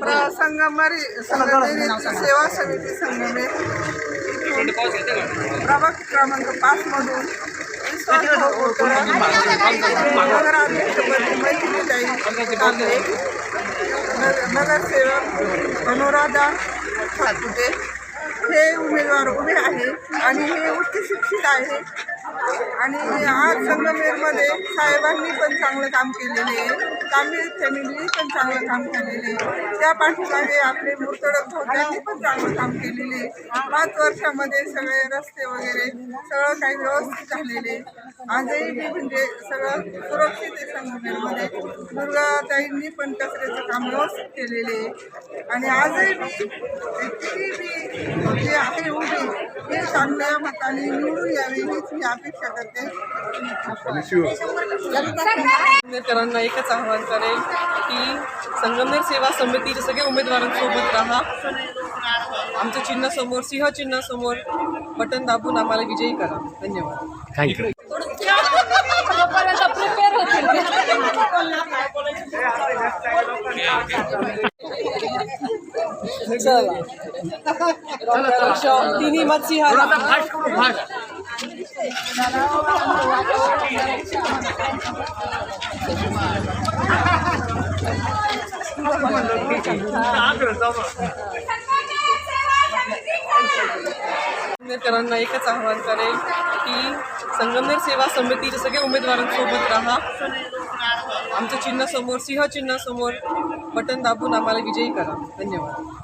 प्र- संगमरी संगमेरीची सेवा समिती संगमेर प्रभाग क्रमांक पाच मधून नगराध्यक्षपदी नग- नगरसेवक अनुराधा सातपुते हे उमेदवार उभे आहे आणि हे उच्च शिक्षित आहे. आणि आज संगमेरमध्ये साहेबांनी पण चांगलं काम केलेलं आहे. तांबे फॅमिलीने पण चांगलं काम केलेलं आहे. त्या पाठीमागे आपले मुर्तडक भावतांनी पण चांगलं काम केलेले आहे. पाच वर्षामध्ये सगळे रस्ते वगैरे सगळं काही व्यवस्थित झालेले आजही मी म्हणजे सगळं सुरक्षित आहे संगमेरमध्ये. दुर्गाताईंनी पण कचऱ्याचं काम व्यवस्थित केलेले आहे. आणि आजही मी किती बी जे आहे उभी हे चांगल्या मताने निवडून यावी हीच मी अपेक्षा करते. एकच आवाहन करेल की संगमनेर सेवा समितीचे सगळे उमेदवारांसोबत राहा. आमचं चिन्ह समोर सिंह चिन्ह समोर बटन दाबून आम्हाला विजयी करा. धन्यवाद. थँक्यू तिन्ही मच्छी सिंहाला संगमनेरकरांना एकच आवाहन करेल की संगमनेर सेवा समितीचे सगळे उमेदवारांसोबत राहा. आमचं चिन्ह समोर सिंह चिन्ह समोर बटन दाबून आम्हाला विजयी करा. धन्यवाद.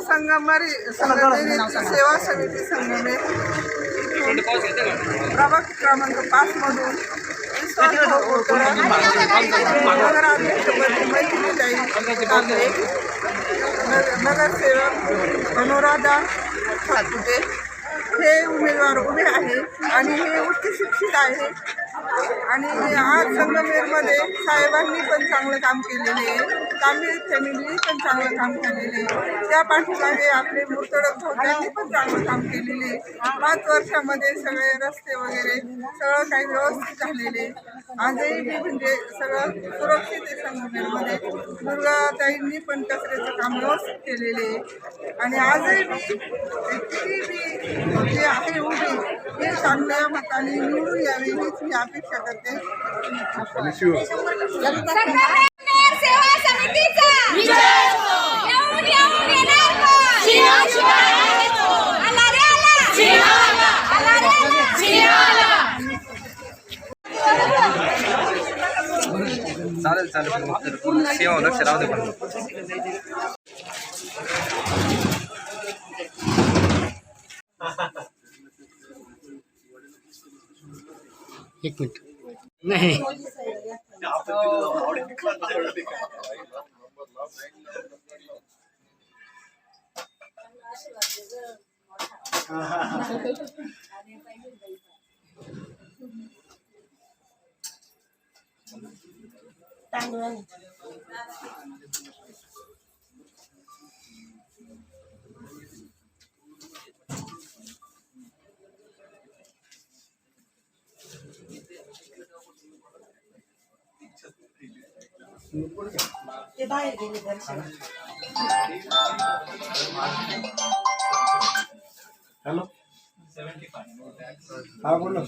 संगमरी संगमेरीची सेवा समिती संगमेर प्रभाग क्रमांक पाच मधून नगरसेवक अनुराधा सातपुते हे उमेदवार उभे आहे आणि हे उच्च शिक्षित आहे आणि आज संगमेरमध्ये साहेबांनी पण चांगलं काम केलेले आहे. तांबे फॅमिलीने पण चांगलं काम केलेले आहे. त्या पाठीमागे आपले मुर्तडक भाऊ पण चांगलं काम केलेले पाच वर्षामध्ये सगळे रस्ते वगैरे सगळं काही व्यवस्थित झालेले आजही मी म्हणजे सगळं सुरक्षित आहे संगमेरमध्ये. दुर्गाताईंनी पण कचऱ्याचं काम व्यवस्थित केलेले आहे. आणि आजही मी किती बी जे आहे उभी मताने निवडून यावी हीच मी अपेक्षा करते. चालेल चालेल. सेवा लक्ष राहू दे पण. एक मिनिट. नाही. हॅलो हा बोला